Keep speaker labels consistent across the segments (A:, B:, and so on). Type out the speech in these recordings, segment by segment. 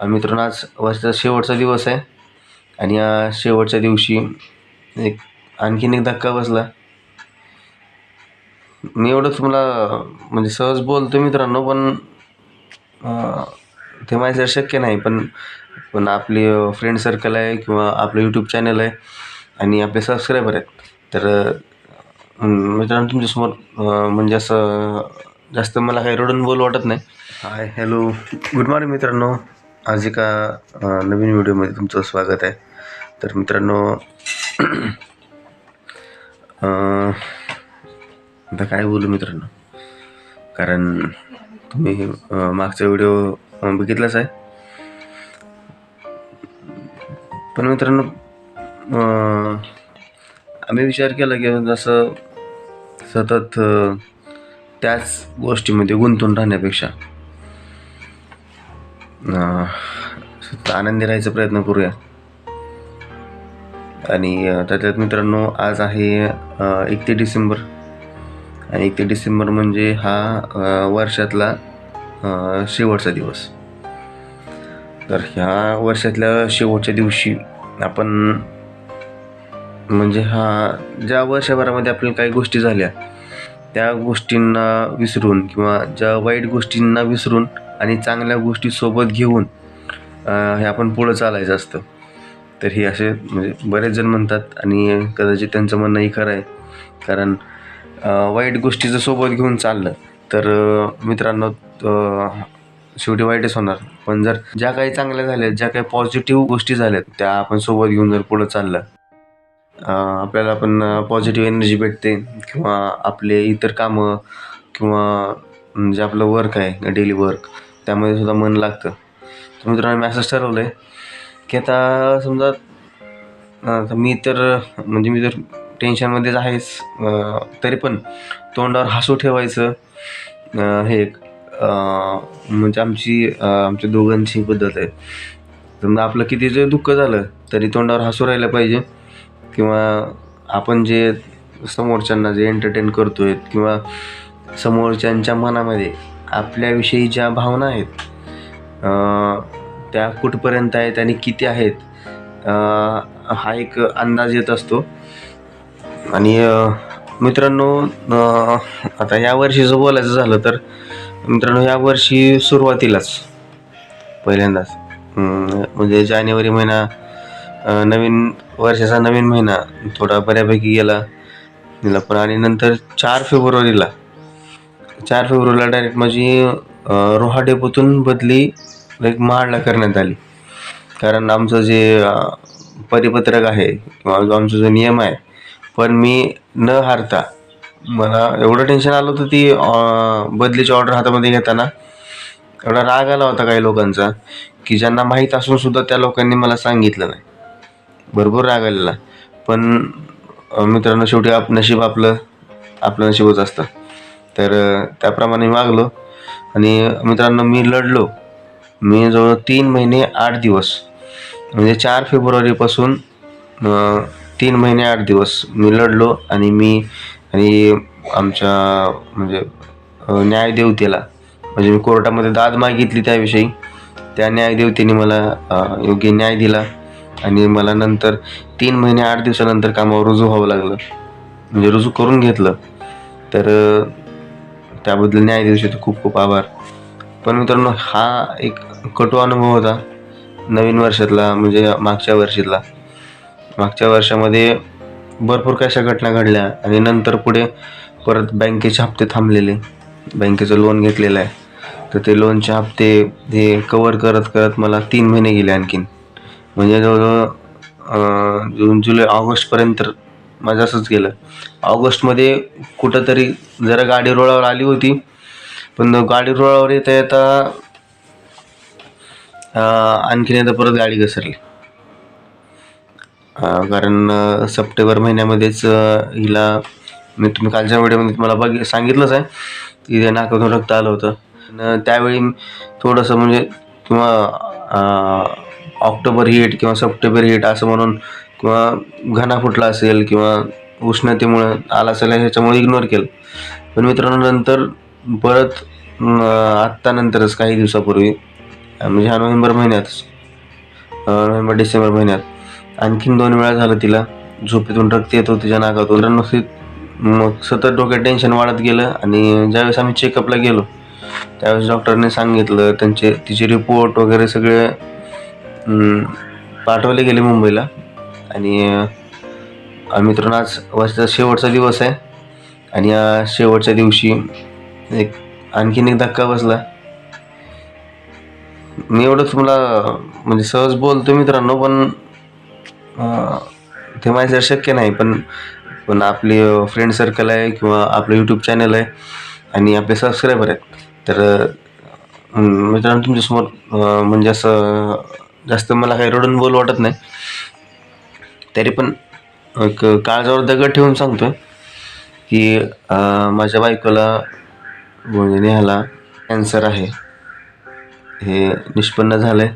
A: मित्रांनो आज वर्षाचा शेवटचा दिवस आहे. आणि या शेवटच्या दिवशी एक आणखीन एक धक्का बसला. मी एवढं तुम्हाला म्हणजे सहज बोलतो मित्रांनो पण ते माझ्यासाठी शक्य नाही. पण पण आपली फ्रेंड सर्कल आहे किंवा आपलं यूट्यूब चॅनल आहे आणि आपले सबस्क्रायबर आहेत. तर मित्रांनो तुमच्यासमोर म्हणजे असं जास्त मला काही रडून बोल वाटत नाही. हाय हॅलो गुड मॉर्निंग मित्रांनो. आज एका नवीन व्हिडिओमध्ये तुमचं स्वागत आहे. तर मित्रांनो आता काय बोलू मित्रांनो? कारण तुम्ही मागचा व्हिडिओ बघितलाच आहे. पण मित्रांनो आम्ही विचार केला की जसं सतत त्याच गोष्टीमध्ये गुंतून राहण्यापेक्षा आनंदी राहायचा प्रयत्न करूया. आणि त्याच्यात मित्रांनो आज आहे एकतीस डिसेंबर. आणि एकतीस डिसेंबर म्हणजे हा वर्षातला शेवटचा दिवस. तर ह्या वर्षातल्या शेवटच्या दिवशी आपण म्हणजे हा ज्या वर्षभरामध्ये आपल्याला काही गोष्टी झाल्या त्या गोष्टींना विसरून किंवा ज्या वाईट गोष्टींना विसरून आणि चांगल्या गोष्टी सोबत घेऊन हे आपण पुढं चालायचं असतं. तर हे असे म्हणजे बरेच जण म्हणतात आणि कदाचित त्यांचं म्हणणंही खरं आहे. कारण वाईट गोष्टीचं सोबत घेऊन चाललं तर मित्रांनो शेवटी वाईटच होणार. पण जर ज्या काही चांगल्या झाल्या ज्या काही पॉझिटिव्ह गोष्टी झाल्यात त्या आपण सोबत घेऊन जर पुढं चाललं आपल्याला पण पॉझिटिव्ह एनर्जी भेटते किंवा आपले इतर कामं किंवा जे आपलं वर्क आहे डेली वर्क त्यामध्ये सुद्धा मन लागतं. तर मित्रांनो मी असंच ठरवलं आहे की आता समजा आता मी तर म्हणजे मी जर टेन्शनमध्येच आहेच तरी पण तोंडावर हसू ठेवायचं हे एक म्हणजे आमची आमच्या दोघांची पद्धत आहे. समजा आपलं किती जर दुःख झालं तरी तोंडावर हसू राहिलं पाहिजे. किंवा आपण जे समोरच्यांना जे एंटरटेन करतो आहे किंवा समोरच्यांच्या मनामध्ये आपल्याविषयी ज्या भावना आहेत त्या कुठपर्यंत आहेत आणि किती आहेत हा एक अंदाज येत असतो. आणि मित्रांनो आता या वर्षीचं बोलायचं झालं तर मित्रांनो या वर्षी सुरुवातीलाच पहिल्यांदाच म्हणजे जानेवारी महिना नवीन वर्षाचा नवीन महिना थोडा बऱ्यापैकी गेला गेला पण आणि नंतर चार फेब्रुवारीला चार फेब्रुवारीला डायरेक्ट माझी रोहा डेपोतून बदली एक महाडला करण्यात आली. कारण आमचं जे परिपत्रक आहे किंवा जो आमचा जो नियम आहे पण मी न हारता मला एवढं टेन्शन आलं होतं ती बदलीची ऑर्डर हातामध्ये घेताना. एवढा राग आला होता काही लोकांचा की ज्यांना माहीत असून सुद्धा त्या लोकांनी मला सांगितलं नाही. भरपूर राग आलेला. पण मित्रांनो शेवटी आप नशीब आपलं आपलं नशीबच असतं. तर त्याप्रमाणे मी आणि मित्रांनो मी लढलो. मी जवळ तीन महिने आठ दिवस. म्हणजे चार फेब्रुवारीपासून तीन महिने आठ दिवस मी लढलो आणि मी आणि आमच्या म्हणजे न्यायदेवतेला म्हणजे मी कोर्टामध्ये दाद मागितली त्याविषयी. त्या न्यायदेवतेने मला योग्य न्याय दिला. आणि मला नंतर तीन महिने आठ दिवसानंतर कामावर रुजू व्हावं लागलं. म्हणजे रुजू करून घेतलं. तर त्याबद्दल न्याय देऊ शकतो. खूप खूप आभार. पण मित्रांनो हा एक कटू अनुभव होता नवीन वर्षातला म्हणजे मागच्या वर्षीतला. मागच्या वर्षामध्ये भरपूर काही अशा घटना घडल्या आणि नंतर पुढे परत बँकेचे हप्ते थांबलेले. बँकेचं लोन घेतलेलं आहे. तर ते लोनचे हप्ते हे कवर करत करत मला तीन महिने गेले आणखीन. म्हणजे जवळजवळ जून जुलै ऑगस्टपर्यंत माझं असंच गेलं ऑगस्टमध्ये कुठंतरी जरा गाडी रोळावर आली होती. पण गाडी रोळावर येता येता आणखीन येता परत गाडी घसरली. कारण सप्टेंबर महिन्यामध्येच हिला मी तुम्ही कालच्या वेळेमध्ये तुम्हाला बघ सांगितलंच आहे. तिथे नाकातून रक्त आलं होतं. त्यावेळी थोडंसं म्हणजे किंवा ऑक्टोबर हीट किंवा सप्टेंबर हीट असं म्हणून किंवा घना फुटला असेल किंवा उष्णतेमुळं आला असेल ह्याच्यामुळे इग्नोर केलं. पण मित्रांनो नंतर परत आत्तानंतरच आत्ता नंतरच काही दिवसापूर्वी म्हणजे ह्या नोव्हेंबर महिन्यात नोव्हेंबर डिसेंबर महिन्यात आणखीन दोन वेळा झालं तिला झोपेतून रक्त येत होतं तिच्या नाकातून. तर नुसती मग सतत डोक्यात टेन्शन वाढत गेलं आणि ज्यावेळेस आम्ही चेकअपला गेलो त्यावेळेस डॉक्टरने सांगितलं त्यांचे तिचे रिपोर्ट वगैरे सगळे पाठवले गेले मुंबईला. आणि मित्रांनो आज वर्षाचा शेवटचा दिवस आहे. आणि या शेवटच्या दिवशी एक आणखीन एक धक्का बसला. मी एवढं तुम्हाला म्हणजे सहज बोलतो मित्रांनो पण ते माझ्या शक्य नाही. पण पण आपले फ्रेंड सर्कल आहे किंवा आपलं यूट्यूब चॅनल आहे आणि आपले सबस्क्रायबर आहेत. तर मित्रांनो तुमच्यासमोर म्हणजे असं जास्त मला काही रडून बोल वाटत नाही. तरी पण एक काळजावर दगड ठेवून सांगतो की माझ्या बायकोला म्हणजे ह्याला कॅन्सर आहे. हे निष्पन्न झालं आहे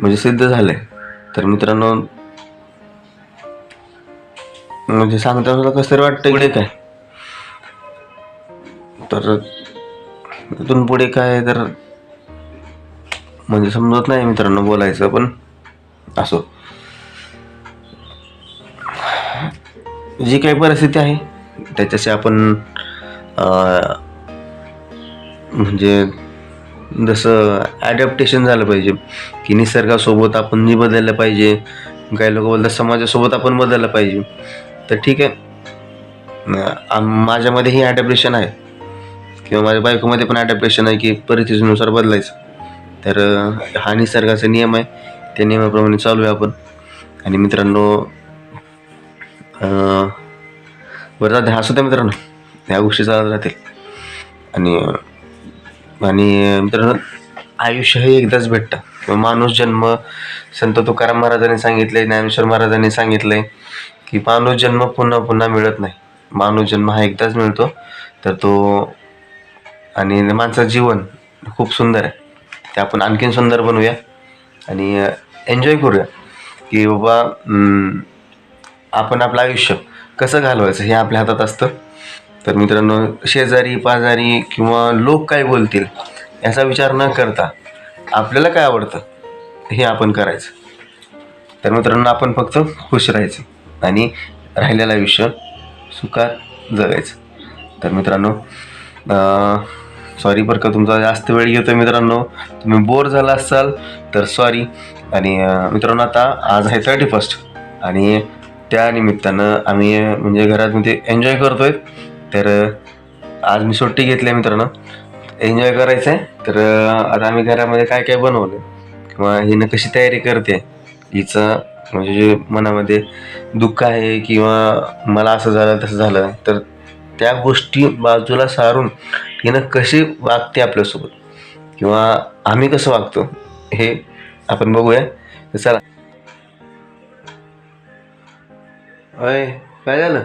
A: म्हणजे सिद्ध झालं आहे तर मित्रांनो म्हणजे सांगता सुद्धा कसं तरी वाटतं इकडे काय तर इथून पुढे काय तर म्हणजे समजत नाही मित्रांनो बोलायचं पण असो. जी काही परिस्थिती आहे त्याच्याशी आपण म्हणजे जसं ॲडॅप्टेशन झालं पाहिजे की निसर्गासोबत आपण मी बदललं पाहिजे काही लोक बोलतात समाजासोबत आपण बदललं पाहिजे. तर ठीक आहे. माझ्यामध्ये ही ॲडॅप्टेशन आहे. किंवा माझ्या बायकोमध्ये पण ॲडॅप्टेशन आहे की परिस्थितीनुसार बदलायचं. तर हा निसर्गाचा नियम आहे. त्या नियमाप्रमाणे चालू आहे आपण. आणि मित्रांनो बरं जाते हसू द्या मित्रांनो ह्या गोष्टी चालत राहतील. आणि आणि मित्रांनो आयुष्य हे एकदाच भेटतं. किंवा माणूस जन्म संत तुकाराम महाराजांनी सांगितले ज्ञानेश्वर महाराजांनी सांगितले की माणूस जन्म पुन्हा पुन्हा मिळत नाही. माणूस जन्म हा एकदाच मिळतो तर तो आणि माणसाचं जीवन खूप सुंदर आहे. ते आपण आणखीन सुंदर बनवूया आणि एन्जॉय करूया. की बाबा आपण आपलं आयुष्य कसं घालवायचं हे आपल्या हातात असतं. तर मित्रांनो शेजारी पाजारी किंवा लोक काय बोलतील याचा विचार न करता आपल्याला काय आवडतं हे आपण करायचं. तर मित्रांनो आपण फक्त खुश राहायचं आणि राहिलेलं आयुष्य सुखात जगायचं. तर मित्रांनो सॉरी बरं का तुमचा जास्त वेळ घेतो मित्रांनो. तुम्ही बोर झाला असाल तर सॉरी आणि मित्रांनो आता आज आहे थर्टी फर्स्ट आणि त्या निमित्तानं आम्ही म्हणजे घरात म्हणजे एन्जॉय करतोय. तर आज मी सुट्टी घेतली आहे मित्रांनो. एन्जॉय करायचं आहे तर आता आम्ही घरामध्ये काय काय बनवलं किंवा हिनं कशी तयारी करते? हिचं म्हणजे जे मनामध्ये दुःख आहे किंवा मला असं झालं तसं झालं. तर त्या गोष्टी बाजूला सारून हिनं कशी वागते आपल्यासोबत? किंवा आम्ही कसं वागतो? हे आपण बघूया. तर चला. अय काय झालं?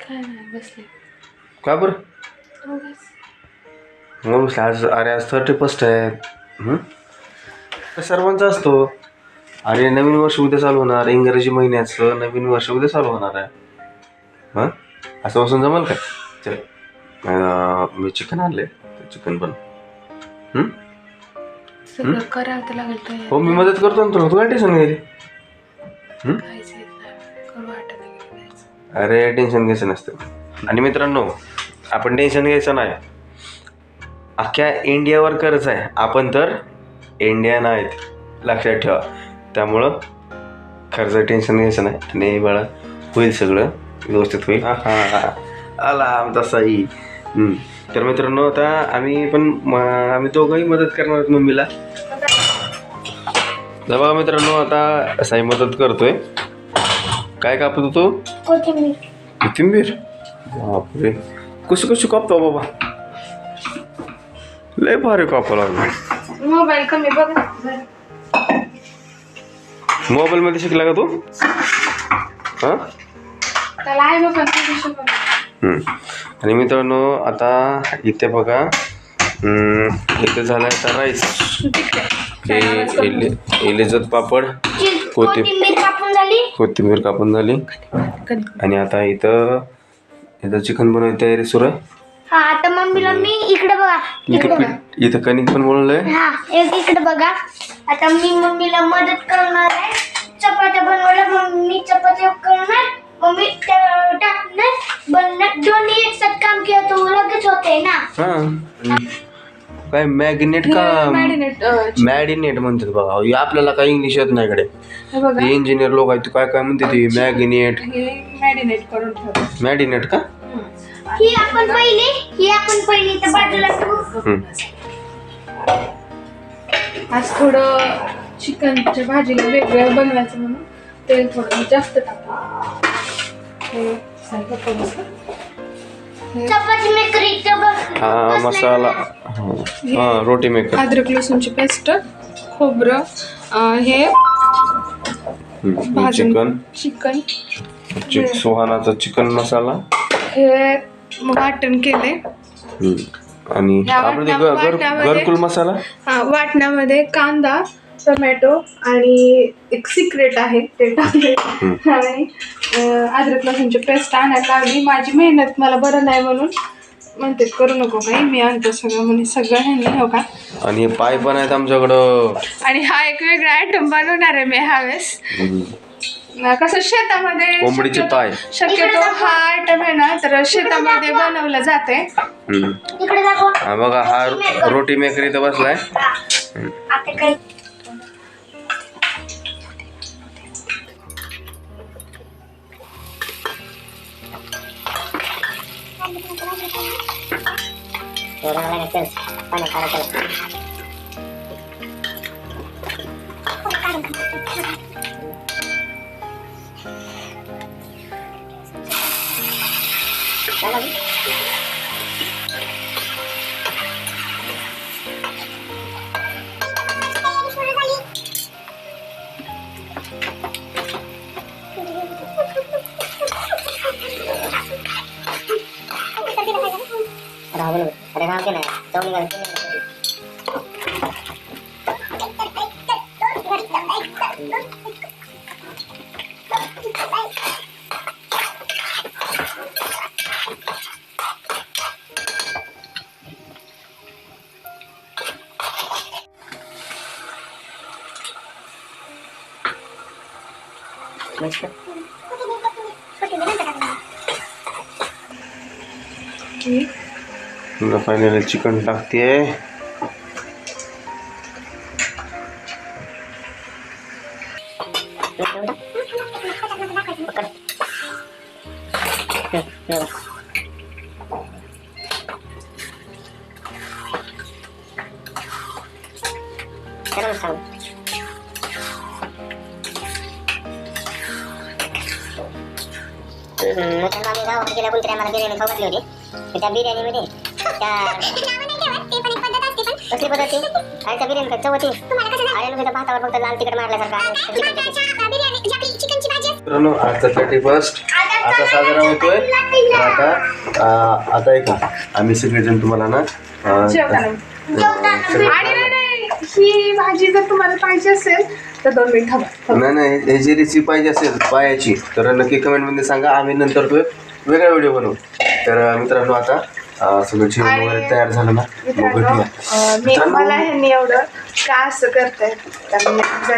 B: काय नाही बसले.
A: का बरं. मग बसलं, आज अरे आज थर्टी फर्स्ट आहे. सर्वांचा असतो. अरे नवीन वर्ष उद्या चालू होणार. इंग्रजी महिन्याचं नवीन वर्ष उद्या चालू होणार आहे. हां? असं बसून जमल काय? चल. अं, मी चिकन आणले चिकन पण. हं?
B: सगळं करावं तर लागेल तयार.
A: हो मी मदत करतो ना तुला. तू काय टेन्शन घ्यायची अरे टेन्शन घ्यायचं नसतं. आणि मित्रांनो आपण टेन्शन घ्यायचं नाही. अख्ख्या इंडियावर कर्ज आहे. आपण तर इंडियन आहेत लक्षात ठेवा. त्यामुळं खर्च टेन्शन घ्यायचं नाही. आणि बाळा होईल सगळं. व्यवस्थित होईल. हा हा हा. आला आमचा साई. तर मित्रांनो आता आम्ही पण म- आम्ही दोघंही मदत करणार आहोत मम्मीला. तर बघा मित्रांनो आता साई मदत करतोय. काय कापत होतो? कोथिंबीर. बापरे. कसं कसं कापतो बाबा? लय भारी कापा लागला.
B: मोबाईल कमी बघ.
A: मोबाईल मध्ये शिकला का तू? हा?
B: त्याला आहे बघ पण तुझं शिकवलं.
A: हम्म. आणि मित्रांनो आता इथे बघा हम्म, इथे झालं आता राईस. हे इले- इलेजत पापड कोथिंबीर.
C: कोथिंबीर कापून झाली.
A: आणि आता इथं इथं चिकन बनवायची तयारी सुरू आहे.
C: हा आता मम्मीला मी इकडे बघा
A: इथे
C: इकडे बघा.
A: पीठ इथं कणिक पण बनवलंय
C: हा एक इकडे बघा. आता मी मम्मीला मदत करणार आहे. चपात्या बनवायला मम्मी चपात्या करणार. मम्मी त्या- टाकणार. बनणार. दोन्ही एक साथ काम केलं तर लगेच होते ना?
A: हा. काय मॅग्नेट का मॅडिनेट म्हणतात बघा. हे आपल्याला काय इंग्लिश येत नाही इकडे.
B: हे बघा.
A: ते इंजिनियर लोक आहेत ते काय काय म्हणते ते? मॅग्नेट
B: हे मॅरिनेट करून ठेव.
A: मॅडिनेट का?
C: ही. आपण पहिली ही आपण पहिली तर बाजूला ठेवू.
A: हम्म.
B: आज थोडं चिकनच्या भाजीला वेगळं बनवायचं म्हणून तेल थोडं जास्त टाकू हे सारखं थोडंसं.
C: चपाती मेकरीचं बघ.
A: हा मसाला. हा रोटी मेकर
B: अद्रक लसूणची पेस्ट खोबरं अं, हे भाजून
A: चिकन.
B: चिकन.
A: चिक सुहानाचा चिकन मसाला.
B: हे वाटण केले
A: हम्म. आणि
B: या
A: आपलं ते घर घर-
B: वाटणामध्ये-
A: घरकुल मसाला?
B: हा वाटणामध्ये कांदा टोमॅटो आणि एक सिक्रेट आहे ते टाकले आणि अद्रक लसूणची पेस्ट आणायला लावली माझी मेहनत मला बरं नाही म्हणून म्हणते करू नको काही मी आणतो सगळं म्हणजे सगळं ह्यांनी हो का?
A: आणि हे पाय पण आहेत आमच्याकडं.
B: आणि हा एक वेगळा आयटम बनवणार आहे मी ह्यावेळेस कसं शेतामध्ये
A: कोंबडीचे
B: शक्यतो-
A: पाय.
B: शक्यतो हा आयटम आहे ना तर शेतामध्ये बनवलं जाते.
A: हा बघा हा रोटी मेकर इथं बसलाय
C: 流
D: れてるんですよ。ここに枯れてる。Thank you. お願いします。マジか。
B: え
C: काही
A: फायनली चिकन टाकते
D: मित्रांनो आम्ही गावाकडे गेल्या कोणतरी आम्हाला बिर्याणी खाऊ घातली होती तर त्या बिर्याणीमध्ये त्या कसली पद्धती बिर्याणी भातावर फक्त लाल तिखट मारल्यासारखं
A: आजचा थर्टी फर्स्ट आता साजरा होतोय. आता आता ऐका. आम्ही सगळेजण तुम्हाला ना
B: ही भाजी जर तुम्हाला पाहिजे असेल तर दोन मिनिट थांबा.
A: नाही नाही ह्याची रेसिपी पाहिजे असेल पायाची तर नक्की कमेंटमध्ये सांगा. आम्ही नंतर तो एक वेगळा व्हिडिओ बनवू. तर मित्रांनो आता सगळं जेवण वगैरे तयार झालं ना मग भेटूया.
B: मी मला ह्यांनी एवढं का असं करताय?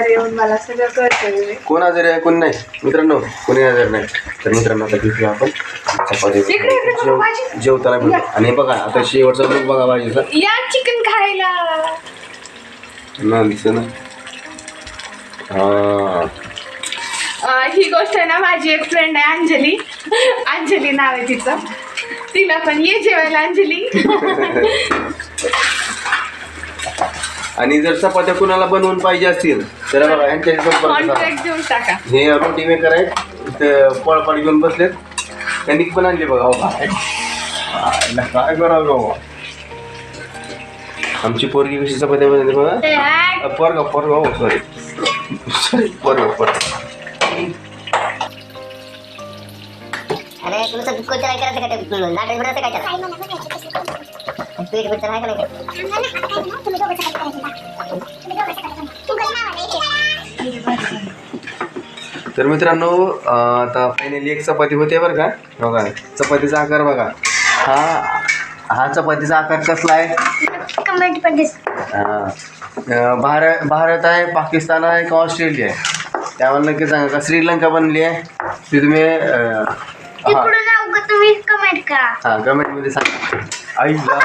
B: येऊन मला सगळं कळतंय
A: कोण आजारी आहे कोण नाही? मित्रांनो कोणी आजारी नाही. तर मित्रांनो आता भेटूया आपण. चपाती जेव-. जेवताना भेटू आणि बघा आता शेवटचा लोक बघा भाजीचा.
B: या चिकन खायला.
A: ना दिसतं ना. हा.
B: ही गोष्ट आहे ना माझी एक फ्रेंड आहे अंजली. अंजली नाव आहे तिचं. तिला पण ये जेवायला अंजली
A: आणि जर चपात्या कुणाला बनवून पाहिजे असतील तर बघा यांच्या संपर्क साधा.
B: कॉन्ट्रॅक्ट देऊन टाका.
A: हे रोटी मेकर आहेत इथे पळपाट घेऊन बसलेत. त्यांनी पण आणले बघा हो काय आईला काय करावं बाबा आमची पोरगी कशी चपात्या बनवते बघा. पोरगा पोरगा हो सॉरी सॉरी पोरगा पोरगा.
D: दुःख काय करायचं काय त्याला? पीठ आहे का?
A: तर मित्रांनो अं, आता फायनली एक चपाती होते बरं का? बघा चपातीचा आकार बघा. हा हा चपातीचा आकार कसला आहे?
C: कमेंट पण दिस
A: हा. अं, भारत भारत आहे पाकिस्तान आहे का ऑस्ट्रेलिया आहे? त्यावर नक्की सांगा का? श्रीलंका बनली आहे. ती तुम्ही अं,
C: तिकडून अवघड तुम्ही? कमेंट करा.
A: हा कमेंटमध्ये सांगा. आईला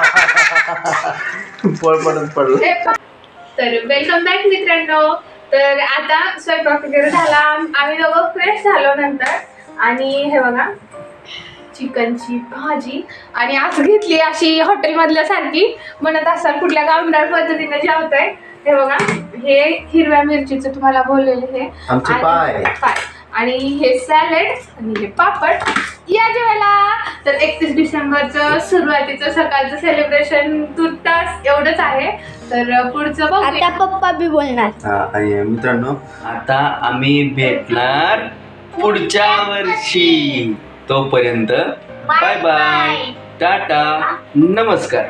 A: पळ पडत पडलं.
B: तर वेलकम बॅक मित्रांनो. तर आता स्वयंपाक वगैरे झाला. आम्ही दोघं फ्रेश झालो नंतर. आणि हे बघा चिकनची भाजी. आणि आज घेतली अशी हॉटेलमधल्या सारखी. म्हणत असाल कुठल्या गावंडाळ पद्धतीने जेवताय? हे बघा हे हिरव्या मिरचीचं तुम्हाला बोललेले हे पाय. आणि हे सॅलेड आणि हे पापड या जेवायला. तर एकतीस डिसेंबरचं सुरुवातीचं सकाळचं सेलिब्रेशन तुर्तास एवढंच आहे. तर पुढचं बघू
C: आता पप्पा बी बोलणार.
A: हा आणि मित्रांनो.
E: आता आम्ही भेटणार पुढच्या वर्षी. तोपर्यंत बाय बाय टाटा. नमस्कार.